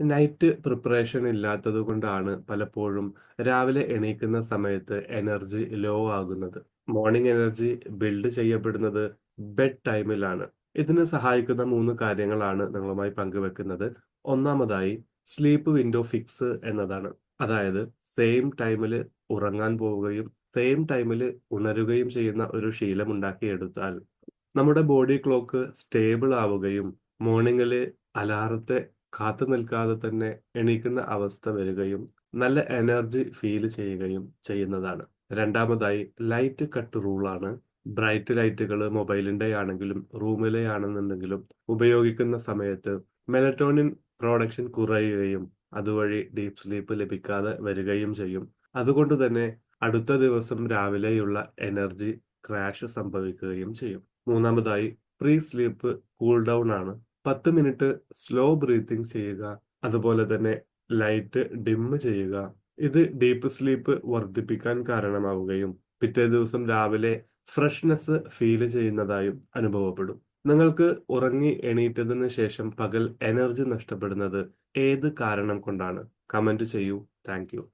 Night preparation ഇല്ലാത്തത് കൊണ്ടാണ് പലപ്പോഴും രാവിലെ എണീക്കുന്ന സമയത്ത് എനർജി ലോ ആകുന്നത്. മോർണിംഗ് എനർജി ബിൽഡ് ചെയ്യപ്പെടുന്നത് ബെഡ് ടൈമിലാണ്. ഇതിന് സഹായിക്കുന്ന മൂന്ന് കാര്യങ്ങളാണ് നിങ്ങളുമായി പങ്കുവെക്കുന്നത്. ഒന്നാമതായി സ്ലീപ്പ് വിൻഡോ ഫിക്സ് എന്നതാണ്. അതായത് സെയിം ടൈമിൽ ഉറങ്ങാൻ പോവുകയും സെയിം ടൈമിൽ ഉണരുകയും ചെയ്യുന്ന ഒരു ശീലം ഉണ്ടാക്കിയെടുത്താൽ നമ്മുടെ ബോഡി ക്ലോക്ക് സ്റ്റേബിൾ ആവുകയും മോർണിംഗിൽ അലാറത്തെ കാത്തു നിൽക്കാതെ തന്നെ എണീക്കുന്ന അവസ്ഥ വരികയും നല്ല എനർജി ഫീൽ ചെയ്യുകയും ചെയ്യുന്നതാണ്. രണ്ടാമതായി ലൈറ്റ് കട്ട് റൂളാണ്. ബ്രൈറ്റ് ലൈറ്റുകൾ മൊബൈലിന്റെ ആണെങ്കിലും റൂമിലെ ആണെന്നുണ്ടെങ്കിലും ഉപയോഗിക്കുന്ന സമയത്ത് മെലറ്റോണിൻ പ്രൊഡക്ഷൻ കുറയുകയും അതുവഴി ഡീപ് സ്ലീപ്പ് ലഭിക്കാതെ വരികയും ചെയ്യും. അതുകൊണ്ട് തന്നെ അടുത്ത ദിവസം രാവിലെയുള്ള എനർജി ക്രാഷ് സംഭവിക്കുകയും ചെയ്യും. മൂന്നാമതായി പ്രീ സ്ലീപ്പ് കൂൾ ഡൗൺ ആണ്. 10 മിനിറ്റ് സ്ലോ ബ്രീത്തിങ് ചെയ്യുക. അതുപോലെ തന്നെ ലൈറ്റ് ഡിം ചെയ്യുക. ഇത് ഡീപ്പ് സ്ലീപ്പ് വർദ്ധിപ്പിക്കാൻ കാരണമാവുകയും പിറ്റേ ദിവസം രാവിലെ ഫ്രഷ്നെസ് ഫീൽ ചെയ്യുന്നതായും അനുഭവപ്പെടും. നിങ്ങൾക്ക് ഉറങ്ങി എണീറ്റതിന് ശേഷം പകൽ എനർജി നഷ്ടപ്പെടുന്നത് ഏത് കാരണം കൊണ്ടാണ്? കമന്റ് ചെയ്യൂ. താങ്ക്.